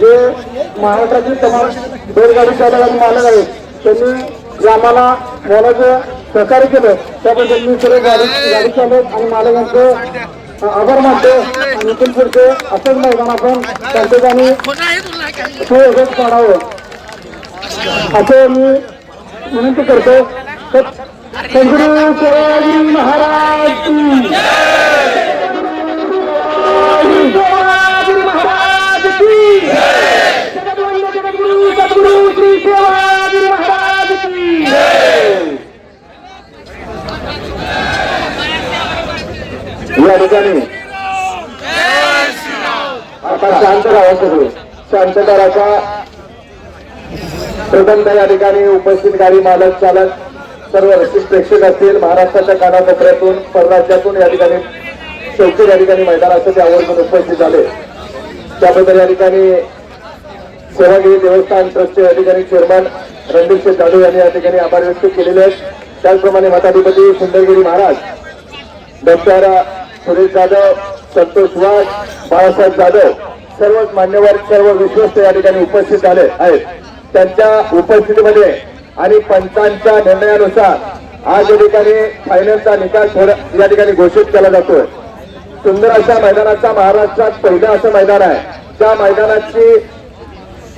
जे महाराष्ट्रातील समाज बैलगाडी चालक आणि मालक आहेत त्यांनी आम्हाला मोलाचं सहकार्य केलं त्याबद्दल मी सर्व गाडी गाडी चालक आणि मालकांचं आभार मानतो. आणि इथूनपुढचे असंच मैदान आपण त्यांच्या ठिकाणी सुयोग्य काढावं. असं मी विनंती करतो. महाराज की शिवाजी महाराज की जगद्वंद जगद्गुरु सद्गुरु श्री शिवाजी महाराज की या ठिकाणी आता शांत राहा प्रबंध या ठिकाणी उपस्थित गाडी मालक चालक सर्व विशिष्ट प्रेक्षक असतील महाराष्ट्राच्या कानाकोपऱ्यातून परराज्यातून या ठिकाणी शेवटी या ठिकाणी मैदानासाठी आवर्जून उपस्थित झाले. त्याबद्दल या ठिकाणी सेवागिरी देवस्थान ट्रस्टचे या ठिकाणी चेअरमन रणदीप सिंग जाधव यांनी या ठिकाणी आभार व्यक्त केलेले आहेत. त्याचप्रमाणे मठाधिपती सुंदरगिरी महाराज डॉक्टर सुरेश जाधव संतोष वाघ बाळासाहेब जाधव सर्वच मान्यवर सर्व विश्वस्त या ठिकाणी उपस्थित झाले आहेत. त्यांच्या उपस्थितीमध्ये आणि पंचांच्या निर्णयानुसार आज या ठिकाणी फायनलचा निकाल या ठिकाणी घोषित केला जातोय. सुंदर अशा मैदानाचा महाराष्ट्रात पहिलं असं मैदान आहे. त्या मैदानाची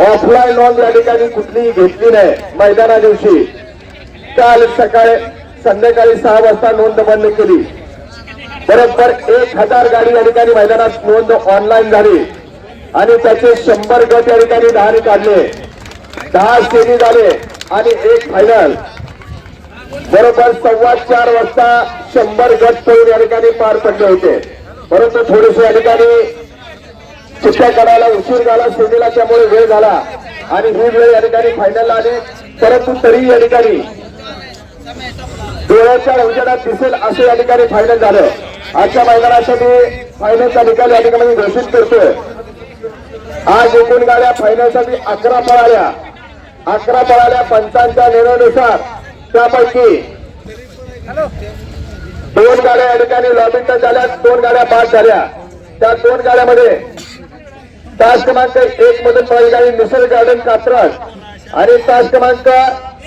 ऑफलाईन नोंद या ठिकाणी कुठलीही घेतली नाही मैदाना दिवशी. काल सकाळी संध्याकाळी सहा वाजता नोंद बंद केली. बरोबर एक हजार गाडी या ठिकाणी मैदानात नोंद ऑनलाईन झाली. आणि त्याचे शंभर गट या ठिकाणी दहाने काढले. दहा सेमी झाले आणि एक फायनल बरोबर सव्वा चार वाजता शंभर गट पळून या ठिकाणी पार पडले होते. परंतु थोडेसे या ठिकाणी चिठ्ठ्या करायला उशीर झाला सेमीला त्यामुळे वेळ झाला. आणि ही वेळ या ठिकाणी फायनलला आली. परंतु तरी या ठिकाणी डोळ्याच्या उजेडात दिसेल असं या ठिकाणी फायनल झालं. आजच्या मैदानासाठी फायनलचा निकाल या ठिकाणी घोषित करतोय. आज एकूण गाड्या फायनलसाठी अकरा पळाल्या. अकरा पळाल्या पंचांच्या निर्णयानुसार त्यापैकी दोन गाड्या या ठिकाणी लॉबिंग झाल्या दोन गाड्या बाद झाल्या. त्या दोन गाड्यामध्ये तास क्रमांक एक मधून पळाली गाडी निसर्ग गार्डन कात्रज आणि तास क्रमांक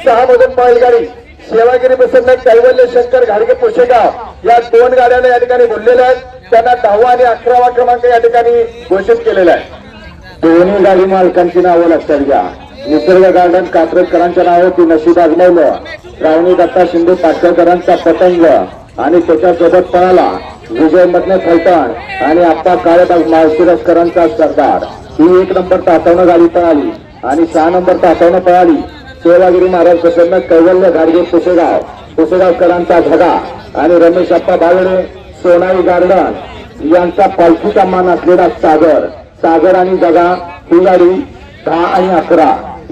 सहा मधून पळाली गाडी सेवागिरी प्रसन्न कैवल्य शंकर घाडगे पोशेगाव या दोन गाड्यांना या ठिकाणी बोललेल्या आहेत. त्यांना दहावा आणि अकरावा क्रमांक या ठिकाणी घोषित केलेला आहे. दोन्ही गाडी मालकांची नावं लक्षात घ्या. निसर्ग गार्डन कात्रजकरांच्या नावावरती नशीब आजमावलं. रावणी दत्ता शिंदे पाटकरांचा पतंग आणि त्याच्यासोबत पळाला. विजय मधन फलटण आणि आप्पा काळेबाग माळशिरसकरांचा सरदार. ही एक नंबर तातवणं गाडी पळाली आणि सहा नंबर तातवणं पळाली. सेवागिरी महाराज प्रसन्न कैवल्य घाडगे पुसेगाव. पुसेगावकरांचा झगा आणि रमेश अप्पा बावळे सोनाई गार्डन यांचा पालखीचा मान असलेला सागर. सागर आणि जगा गाडी दहा आणि अकरा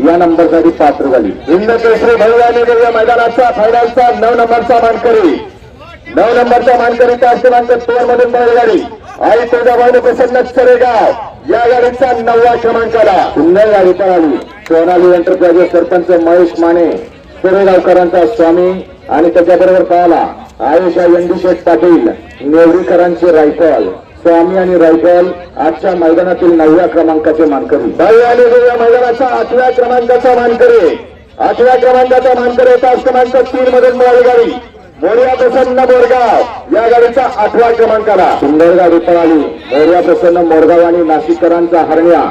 या नंबरसाठी पात्र झाली. हिंद केसरी भैयाने दिव्य मैदानाचा फायनलचा नऊ नंबरचा मानकरी. नऊ नंबरचा मानकरी त्या क्रमांक दोन मधून बैलगाडी आई तुळजाबाई प्रसन्न सरेगाव. या गाडीचा नववा क्रमांकाला सुंदर गाडी पळाली. सोनाली एंटरप्राइजेस सरपंच महेश माने सुरेगावकरांचा स्वामी आणि त्याच्याबरोबर पळाला. आयुषा यंदुशेठ पाटील नेवरीकरांची रायफल. स्वामी आणि रायफल आजच्या मैदानातील नवव्या क्रमांकाचे मानकरी. बाई आणि या मैदानाचा आठव्या क्रमांकाचा मानकरी. आठव्या क्रमांकाचा मानकरी तास क्रमांक तीन मधून मिळाली गाडी मोर्या प्रसन्न मोरगाव या गाडीचा आठव्या क्रमांकाला. सुंदर गाडी पळाली मोर्या प्रसन्न मोरगाव आणि नाशिककरांचा हरण्या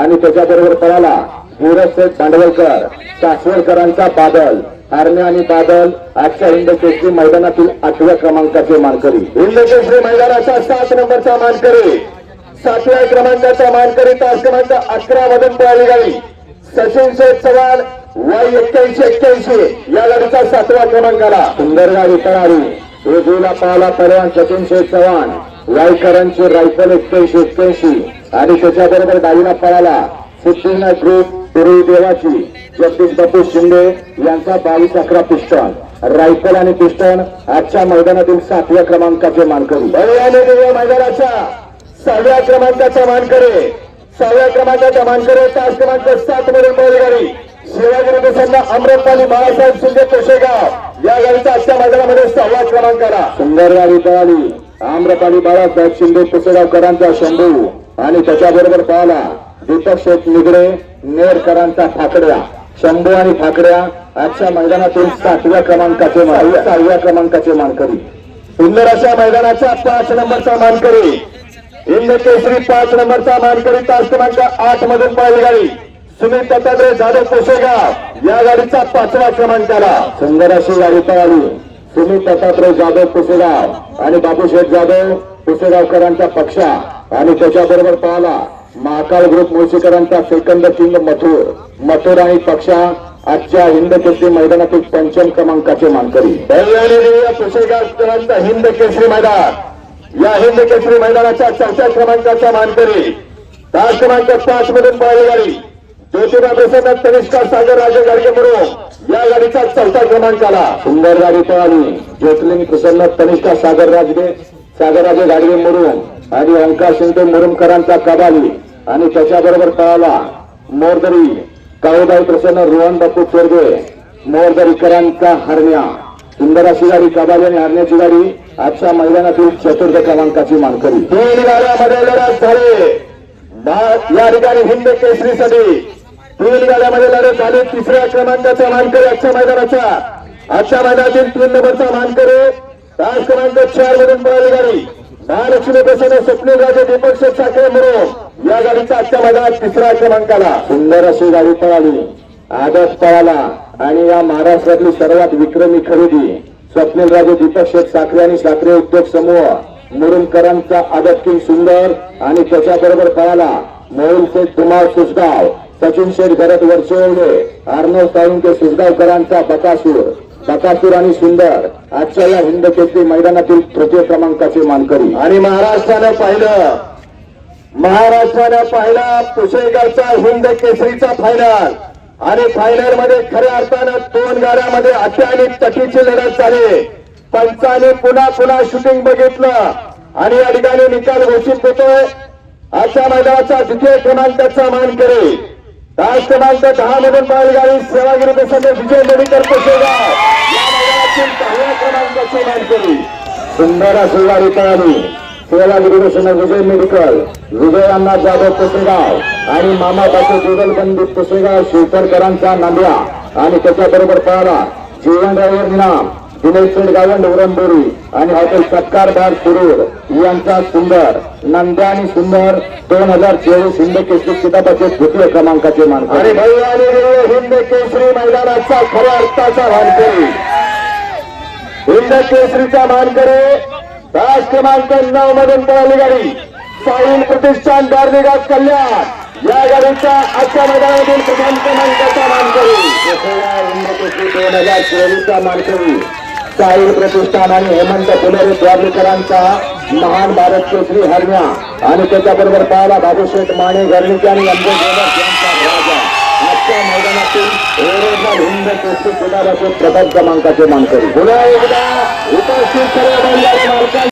आणि त्याच्याबरोबर पळाला गुरजसेठ दांडवलकर सासवडकरांचा बादल. हरण्या आणि बादल आजच्या हिंद केसरी मैदानातील आठव्या क्रमांकाचे मानकरी. हिंद केसरी मैदानाचा सात नंबरचा मानकरी. सातव्या क्रमांकाचा मानकरी तास क्रमांक अकरा मधून पळाली गाडी. सचिन शेठ चव्हाण वय एक्क्याऐंशी एक्क्याऐंशी या गाडीचा सातवा क्रमांकाला. सुंदर गाडी पळाली. वेजूला पाहला पर्यान सचिन शेठ चव्हाण. वायकरांची रायफल एक्क्याऐंशी एक्क्याऐंशी. आणि त्याच्याबरोबर डावीला पळाला. सिद्धिनाथ ग्रुप पूर्वी देवाची जगदीश बापू शिंदे यांचा बावीस अकरा पिस्टन रायफल आणि पिस्टन आजच्या मैदानातील सातव्या क्रमांकाचे मानकरी. मैदानाच्या सहाव्या क्रमांकाचा मानकरी. सहाव्या क्रमांकाचा मानकरी तास क्रमांक सात मधील बैलगाडी. प्रसन्न अमृतपाली बाळासाहेब शिंदे कोशेगाव. या गाडीचा आजच्या मैदानामध्ये सहावा क्रमांकाला. सुंदर गाडी पळाली. आम्रपाली बाळासाहेब शिंदे पुसेगावकरांचा शंभू. आणि त्याच्याबरोबर पळाला दीपक शेठ निगडे. नेरकरांचा ठाकड्या शंभू आणि ठाकड्या आजच्या मैदानातील सातव्या क्रमांकाचे सहाव्या क्रमांकाचे मानकरी. सुंदर अशा मैदानाचा पाच नंबरचा मानकरी. इंद केसरी पाच नंबरचा मानकरी तास क्रमांक आठ मधून पळाली गाडी सुनील दत्तात्रय जाधव पुसेगाव या गाडीचा पाचवा क्रमांकाला सुंदर अशी गाडी पळाली. सुनील दत्तात्रय जाधव पुसेगाव आणि बाबूशेठ जाधव पुसेगावकरांचा पक्षा. आणि त्याच्याबरोबर पळाला महाकाळ ग्रुप मुळशीकरांचा सेकंद किंग मथुर मथुर आणि पक्षा आजच्या हिंद केसरी मैदानातील पंचम क्रमांकाचे मानकरी. पुसेगावकरांचा हिंद केसरी मैदान. या हिंद केसरी मैदानाच्या चौथ्या क्रमांकाचा मानकरी. तास क्रमांक पाच मधून पळाली गाडी. ज्योतिबा प्रसन्न तनिष्का सागर राजे गाडगे म्हणून. या गाडीचा चौथा क्रमांकाला सुंदर गाडी पळाली. ज्योतिलिंग प्रसन्न तनिष्का सागर राजगे सागरराजे गाडगे मुरुम आणि अंकार शिंदे मुरुमकरांचा कबाली. आणि त्याच्याबरोबर पळाला मोरदरी काळूबाई प्रसन्न रोहन बापू चोरगे मोरदरीकरांचा हरण्या. सुंदर अशी गाडी कबाली आणि हरण्याची गाडी आजच्या मैदानातील चतुर्थ क्रमांकाची मानकरी. तीन गाड्यामध्ये लढत झाले या ठिकाणी हिंद केसरीसाठी तीन गाड्यामध्ये लढत झाली तिसऱ्या क्रमांकाचा मानकरी आजच्या मैदानाचा. आजच्या मैदानातील तीन नंबरचा मानकरी तास क्रमांक चार मधून पळाली गाडी. महालक्ष्मी प्रसन्न स्वप्नील राजे दीपक शेठ साखरे म्हणून या गाडीचा आजच्या मैदानात तिसरा क्रमांकाला. सुंदर अशी गाडी पळाली. आदत पळाला. आणि या महाराष्ट्रातली सर्वात विक्रमी खरेदी स्वप्नील राजे दीपक शेठ साखरे आणि साखरे उद्योग समूह मुरुमकरांचा आदत किंग सुंदर आणि त्याच्याबरोबर पळाला मोहन शेठ धुमाळ सुसगाव सचिन शेठ घरत वर्षवले अर्णव साळुंके सुसगावकरांचा बकासूर. बकासूर आणि सुंदर. आजच्या या हिंद केसरी मैदानातील तृतीय क्रमांकाचे मानकरी. आणि महाराष्ट्रानं पाहिलं महाराष्ट्रानं पाहिला पुशेगावचा हिंद केसरीचा फायनल आणि फायनलमध्ये खऱ्या अर्थानं दोन गाड्यामध्ये अति आणि तटीची लढत झाली. पंचाने पुन्हा पुन्हा शूटिंग बघितलं. आणि या ठिकाणी निकाल घोषित होतोय. आजच्या मैदानाचा द्वितीय क्रमांकाचा मान करे तास क्रमांक दहा मधून पाहिली गाडी सेवागिरी प्रसंग विजय मेडिकल पुशेगाव या मैदानातील दहाव्या क्रमांकाचे मान सुंदर असलेला गाडी सेवागिरी प्रसंग विजय मेडिकल विजयांना जाधव पुसेगाव आणि मामा बापू जुगलबंदी पुसेगाव शिवकरकरांचा नांद्या. आणि त्याच्याबरोबर पळाला जीवन ड्रायव्हर दिनेश शेठ गावंड उरंबोरी आणि हॉटेल सत्कारदार सुरूर यांचा सुंदर नंद्या आणि सुंदर दोन हजार चोवीस हिंद केसरी किताबाचे द्वितीय क्रमांकाचे मान आणि हिंद केसरी मैदानाचा खऱ्या अर्थाचा मानकरी. हिंद केसरीचा मानकरी तास क्रमांक नऊ मधून पळाली गाडी. साईल प्रतिष्ठान दार्निगाव कल्याण. या गाडीचा आजच्या मैदानातील प्रथम क्रमांकाचा मानकरी. दोन हजार चोवीसचा मानकरी. साईल प्रतिष्ठान आणि हेमंत फुलेरे द्वारलीकरांचा महान भारत केसरी हरण्या. आणि त्याच्याबरोबर पाहायला बाबूशेठ माने गर्णिके आणि राजा. आजच्या मैदानातील हिंद केसरी किताबाचे प्रथम क्रमांकाचे मानकरी. पुन्हा एकदा उपस्थित सर्व महिला मालकांचे